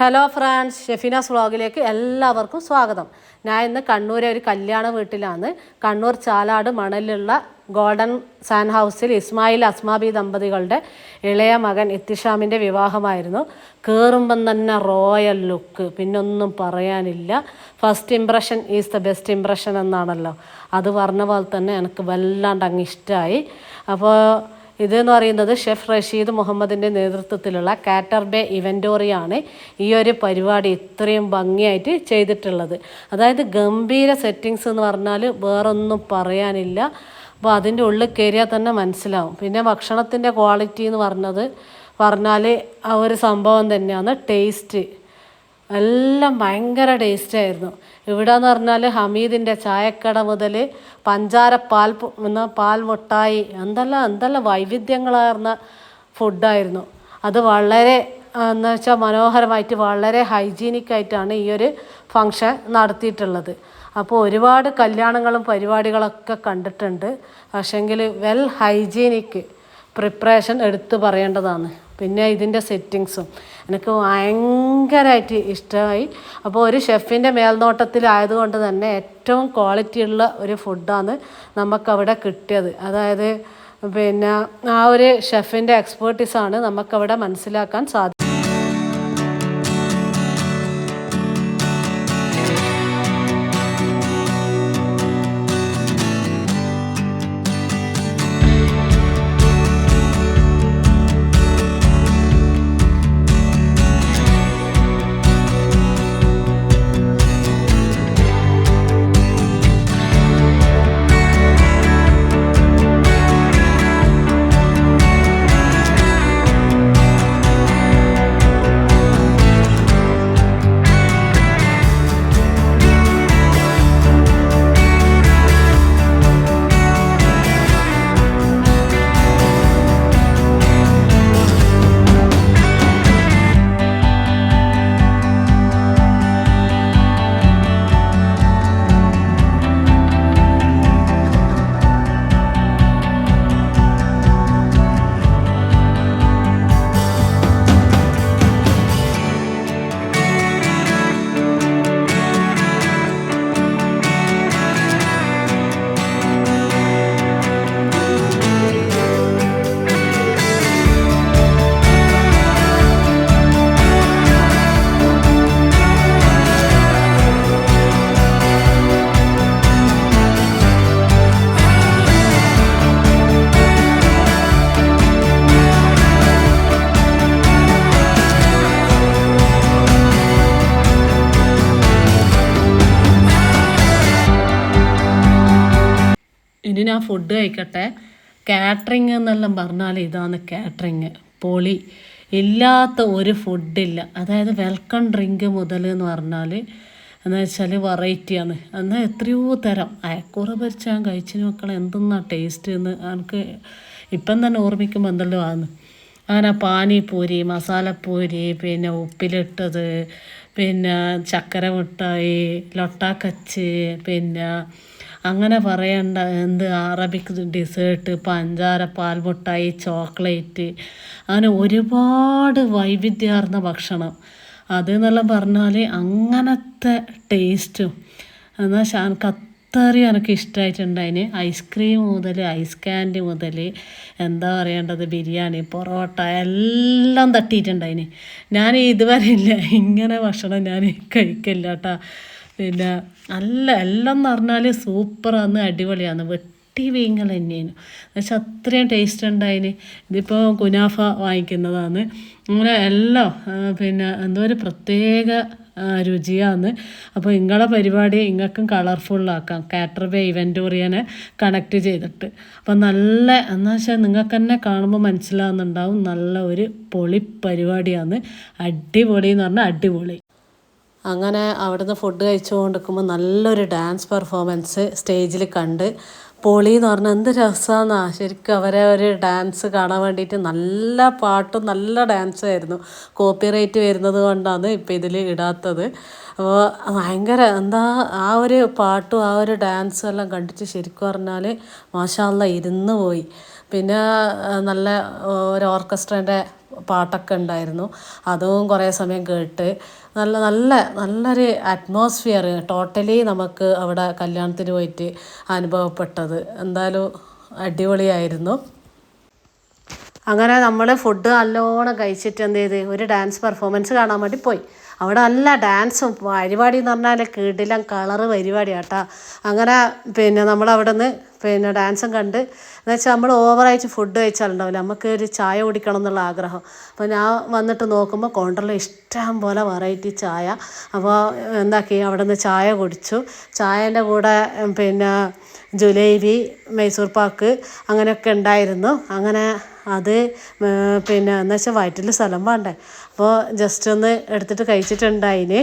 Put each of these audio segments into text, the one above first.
Hello France ഷെഫിനാസ് വ്ളോഗിലേക്ക് എല്ലാവർക്കും സ്വാഗതം. ഞാൻ ഇന്ന് കണ്ണൂരെ ഒരു കല്യാണ വീട്ടിലാണ്. കണ്ണൂർ ചാലാട് മണലിലുള്ള ഗോൾഡൻ സാൻ ഹൗസിൽ ഇസ്മായിൽ അസ്മാബി ദമ്പതികളുടെ ഇളയ മകൻ ഇത്തിഷാമിന്റെ വിവാഹമായിരുന്നു. കയറുമ്പം തന്നെ റോയൽ ലുക്ക് പിന്നൊന്നും പറയാനില്ല. First impression is the best impression എന്നാണല്ലോ. അത് പറഞ്ഞ പോലെ തന്നെ എനിക്ക് വല്ലാണ്ട് അങ്ങ് ഇഷ്ടമായി അപ്പോൾ ഇതെന്ന് പറയുന്നത് ഷെഫ് റഷീദ് മുഹമ്മദിന്റെ നേതൃത്വത്തിലുള്ള കാറ്റർ ബേ ഇവന്റോറിയാണ് ഈ ഒരു പരിപാടി ഇത്രയും ഭംഗിയായിട്ട് ചെയ്തിട്ടുള്ളത്. അതായത് ഗംഭീര സെറ്റിങ്സ് എന്ന് പറഞ്ഞാൽ വേറൊന്നും പറയാനില്ല. അപ്പോൾ അതിന്റെ ഉള്ളിൽ കയറിയാൽ തന്നെ മനസ്സിലാവും. പിന്നെ ഭക്ഷണത്തിന്റെ ക്വാളിറ്റി എന്ന് പറഞ്ഞത് പറഞ്ഞാൽ ആ ഒരു സംഭവം തന്നെയാണ് ടേസ്റ്റ് എല്ലാം ഭയങ്കര ടേസ്റ്റായിരുന്നു ഇവിടെ എന്ന് പറഞ്ഞാൽ ഹമീദിന്റെ ചായക്കട മുതൽ പഞ്ചാര പാൽ എന്ന പാൽ മുട്ടായി എന്തെല്ലാം എന്തെല്ലാം വൈവിധ്യങ്ങളാർന്ന ഫുഡായിരുന്നു അത് വളരെ എന്ന് വെച്ചാൽ മനോഹരമായിട്ട് വളരെ ഹൈജീനിക്കായിട്ടാണ് ഈ ഒരു ഫങ്ഷൻ നടത്തിയിട്ടുള്ളത്. അപ്പോൾ ഒരുപാട് കല്യാണങ്ങളും പരിപാടികളൊക്കെ കണ്ടിട്ടുണ്ട്. പക്ഷേങ്കിൽ വെൽ ഹൈജീനിക്ക് പ്രിപ്പറേഷൻ എടുത്തു പറയേണ്ടതാണ്. പിന്നെ ഇതിന്റെ സെറ്റിങ്സും എനിക്ക് ഭയങ്കരമായിട്ട് ഇഷ്ടമായി അപ്പോൾ ഒരു ഷെഫിന്റെ മേൽനോട്ടത്തിലായതുകൊണ്ട് തന്നെ ഏറ്റവും ക്വാളിറ്റി ഉള്ള ഒരു ഫുഡാണ് നമുക്കവിടെ കിട്ടിയത്. അതായത് പിന്നെ ആ ഒരു ഷെഫിന്റെ എക്സ്പേർട്ടീസാണ് നമുക്കവിടെ മനസ്സിലാക്കാൻ സാധിക്കും ഇനി ഞാൻ ഫുഡ് കഴിക്കട്ടെ. കാറ്ററിങ് എന്നെല്ലാം പറഞ്ഞാൽ ഇതാണ് കാറ്ററിങ് പൊളി. ഇല്ലാത്ത ഒരു ഫുഡില്ല അതായത് വെൽക്കം ഡ്രിങ്ക് മുതൽ എന്ന് പറഞ്ഞാൽ എന്ന് വെച്ചാൽ വെറൈറ്റിയാണ് എന്നാൽ എത്രയോ തരം. അയക്കൂറ പൊരിച്ച ഞാൻ കഴിച്ചിന് മക്കളെ എന്തെന്നാ ടേസ്റ്റ് എന്ന് എനിക്ക് ഇപ്പം തന്നെ ഓർമ്മിക്കുമ്പോൾ എന്തെല്ലോ ആണ്. അങ്ങനെ പാനിപ്പൂരി മസാലപ്പൂരി പിന്നെ ഉപ്പിലിട്ടത് പിന്നെ ചക്കര മിഠായി ലൊട്ടാക്കച്ച് പിന്നെ അങ്ങനെ പറയണ്ട. എന്ത് അറബിക് ഡിസേർട്ട് പഞ്ചാര പാൽമുട്ടായി ചോക്ലേറ്റ്. അങ്ങനെ ഒരുപാട് വൈവിധ്യമാർന്ന ഭക്ഷണം. അത് എന്നെല്ലാം പറഞ്ഞാൽ അങ്ങനത്തെ ടേസ്റ്റും എന്നാൽ എനിക്ക് അത്രയും എനിക്ക് ഇഷ്ടമായിട്ടുണ്ടായിന് ഐസ്ക്രീം മുതൽ ഐസ് കാൻഡി മുതൽ എന്താ പറയേണ്ടത് ബിരിയാണി പൊറോട്ട എല്ലാം തട്ടിയിട്ടുണ്ട് തട്ടിയിട്ടുണ്ടായിന്. ഞാൻ ഇതുവരെ ഇല്ല. ഇങ്ങനെ ഭക്ഷണം ഞാൻ കഴിക്കില്ല കേട്ടോ പിന്നെ നല്ല എല്ലാം എന്ന് പറഞ്ഞാൽ സൂപ്പറാന്ന് അടിപൊളിയാണ് വെട്ടി വീങ്ങൽ തന്നെയാണ്. പക്ഷെ അത്രയും ടേസ്റ്റ് ഉണ്ടായിന്. ഇതിപ്പോൾ കുനാഫ വാങ്ങിക്കുന്നതാണ് അങ്ങനെ എല്ലാം പിന്നെ എന്തോ ഒരു പ്രത്യേക രുചിയാണ് അപ്പോൾ നിങ്ങളെ പരിപാടി നിങ്ങൾക്കും കളർഫുള്ളാക്കാം കാറ്റർബേ ഇവന്റോറിയനെ കണക്ട് ചെയ്തിട്ട്. അപ്പോൾ നല്ല എന്നു വെച്ചാൽ നിങ്ങൾക്ക് തന്നെ കാണുമ്പോൾ മനസ്സിലാവുന്നുണ്ടാവും. നല്ല ഒരു പൊളി പരിപാടിയാണ് അടിപൊളി എന്ന് പറഞ്ഞാൽ അടിപൊളി. അങ്ങനെ അവിടുന്ന് ഫുഡ് കഴിച്ചുകൊണ്ടിരിക്കുമ്പോൾ നല്ലൊരു ഡാൻസ് പെർഫോമൻസ് സ്റ്റേജിൽ കണ്ട്. പൊളി എന്ന് പറഞ്ഞാൽ എന്ത് രസമാണെന്നാ ശരിക്കും അവരെ ഒരു ഡാൻസ് കാണാൻ വേണ്ടിയിട്ട് നല്ല പാട്ടും നല്ല ഡാൻസും ആയിരുന്നു. കോപ്പിറൈറ്റ് വരുന്നത് കൊണ്ടാണ് ഇപ്പം ഇതിൽ ഇടാത്തത്. അപ്പോൾ ഭയങ്കര എന്താ ആ ഒരു പാട്ടും ആ ഒരു ഡാൻസും എല്ലാം കണ്ടിട്ട് ശരിക്കും പറഞ്ഞാൽ മാഷാല്ല ഇരുന്ന് പോയി. പിന്നെ നല്ല ഒരു ഓർക്കസ്ട്രേന്റെ പാട്ടൊക്കെ ഉണ്ടായിരുന്നു. അതും കുറേ സമയം കേട്ട്. നല്ല നല്ല നല്ലൊരു അറ്റ്മോസ്ഫിയർ ടോട്ടലി നമുക്ക് അവിടെ കല്യാണത്തിന് പോയിട്ട് അനുഭവപ്പെട്ടത്. എന്തായാലും അടിപൊളിയായിരുന്നു. അങ്ങനെ നമ്മൾ ഫുഡ് നല്ലോണം കഴിച്ചിട്ട് എന്ത് ചെയ്ത്? ഒരു ഡാൻസ് പെർഫോമൻസ് കാണാൻ വേണ്ടി പോയി. അവിടെ നല്ല ഡാൻസും പരിപാടി എന്ന് പറഞ്ഞാൽ കിടിലം കളറ് പരിപാടി കേട്ടോ അങ്ങനെ പിന്നെ നമ്മൾ അവിടെ നിന്ന് പിന്നെ ഡാൻസും കണ്ട് എന്ന് വെച്ചാൽ നമ്മൾ ഓവറായിട്ട് ഫുഡ് കഴിച്ചാലുണ്ടാവില്ല. നമുക്ക് ഒരു ചായ കുടിക്കണം എന്നുള്ള ആഗ്രഹം. അപ്പോൾ ഞാൻ വന്നിട്ട് നോക്കുമ്പോൾ കൗണ്ടറിൽ ഇഷ്ടം പോലെ വെറൈറ്റി ചായ. അപ്പോൾ എന്താക്കി അവിടെ നിന്ന് ചായ കുടിച്ചു. ചായേന്റെ കൂടെ പിന്നെ ജിലേബി മൈസൂർ പാക്ക് അങ്ങനെയൊക്കെ ഉണ്ടായിരുന്നു. അങ്ങനെ അത് പിന്നെ എന്നുവെച്ചാൽ വയറ്റിൽ സ്ഥലം വേണ്ടേ. അപ്പോൾ ജസ്റ്റ് ഒന്ന് എടുത്തിട്ട് കഴിച്ചിട്ടുണ്ടായിന്.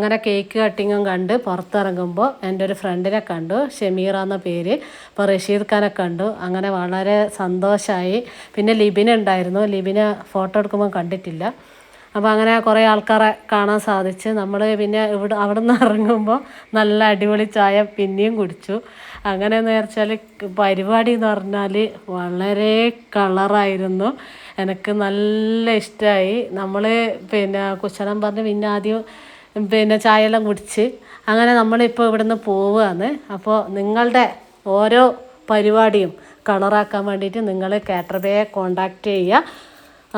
അങ്ങനെ കേക്ക് കട്ടിങ്ങും കണ്ട് പുറത്തിറങ്ങുമ്പോൾ എന്റെ ഒരു ഫ്രണ്ടിനെ കണ്ടു ഷെമീറ എന്ന പേര് അപ്പോൾ റഷീദ് ഖാനെ കണ്ടു. അങ്ങനെ വളരെ സന്തോഷമായി പിന്നെ ലിബിന ഉണ്ടായിരുന്നു. ലിബിന ഫോട്ടോ എടുക്കുമ്പോൾ കണ്ടിട്ടില്ല. അപ്പോൾ അങ്ങനെ കുറേ ആൾക്കാരെ കാണാൻ സാധിച്ച്. നമ്മൾ പിന്നെ ഇവിടെ അവിടെ നിന്ന് ഇറങ്ങുമ്പോൾ നല്ല അടിപൊളി ചായ പിന്നെയും കുടിച്ചു. അങ്ങനെ എന്ന് വെച്ചാൽ പരിപാടി എന്ന് പറഞ്ഞാൽ വളരെ കളറായിരുന്നു എനിക്ക് നല്ല ഇഷ്ടമായി നമ്മൾ പിന്നെ കുശലം പറഞ്ഞ് പിന്നെ ആദ്യം പിന്നെ എല്ലാം കുടിച്ച് അങ്ങനെ നമ്മളിപ്പോൾ ഇവിടുന്ന് പോവുകയാണ്. അപ്പോൾ നിങ്ങളുടെ ഓരോ പരിപാടിയും കളറാക്കാൻ വേണ്ടിയിട്ട് നിങ്ങൾ കാറ്റർബേ കോണ്ടാക്റ്റ് ചെയ്യുക.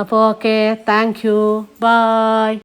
അപ്പോൾ ഓക്കെ താങ്ക് യു. ബായ്